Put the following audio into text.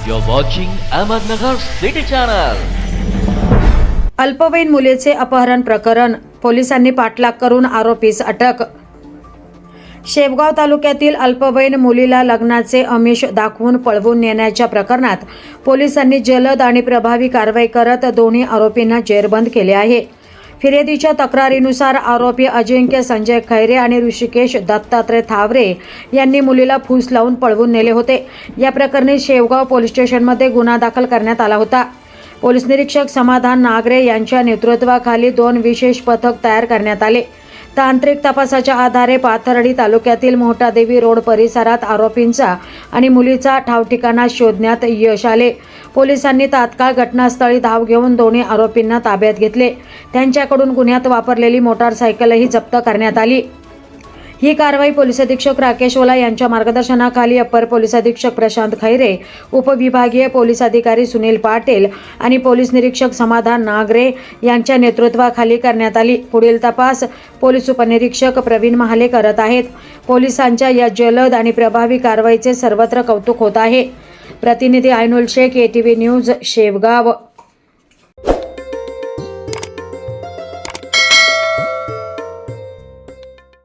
You're watching Ahmednagar City Channel. अल्पवयीन मुलीचे अपहरण प्रकरण पोलिसांनी पाठलाग करून आरोपीस अटक शेवगाव तालुक्यातील अल्पवयीन मुलीला लग्नाचे आमिष दाखवून पळवून नेण्याच्या प्रकरणात पोलिसांनी जलद आणि प्रभावी कारवाई करत दोन्ही आरोपींना जेरबंद केले आहे फिर्यादीच्या तक्रारीनुसार आरोपी अजिंक्य संजय खैरे आणि ऋषिकेश दत्तात्रय थावरे यांनी मुलीला फूस लावून पळवून नेले होते. या प्रकरणी शेवगाव पोलीस स्टेशनमध्ये गुन्हा दाखल करण्यात आला होता. पोलीस निरीक्षक समाधान नागरे यांच्या नेतृत्वाखाली दोन विशेष पथक तयार करण्यात आले. तांत्रिक तपासाच्या आधारे पाथर्डी तालुक्यातील मोहटादेवी रोड परिसरात आरोपींचा आणि मुलीचा ठावठिकाणा शोधण्यात यश आले. पोलिसांनी तात्काळ घटनास्थळी धाव घेऊन दोन्ही आरोपींना ताब्यात घेतले. त्यांच्याकडून गुन्ह्यात वापरलेली मोटारसायकलही जप्त करण्यात आली. ही कारवाई पोलीस अधीक्षक राकेश ओला यांच्या मार्गदर्शनाखाली अप्पर पोलीस अधीक्षक प्रशांत खैरे उपविभागीय पोलीस अधिकारी सुनील पाटील आणि पोलीस निरीक्षक समाधान नागरे यांच्या नेतृत्वाखाली करण्यात आली. पुढील तपास पोलीस उपनिरीक्षक प्रवीण महाले करत आहेत. पोलिसांच्या या जलद आणि प्रभावी कारवाईचे सर्वत्र कौतुक होत आहे. प्रतिनिधी Ainul Shaikh A T V news Shevgaon.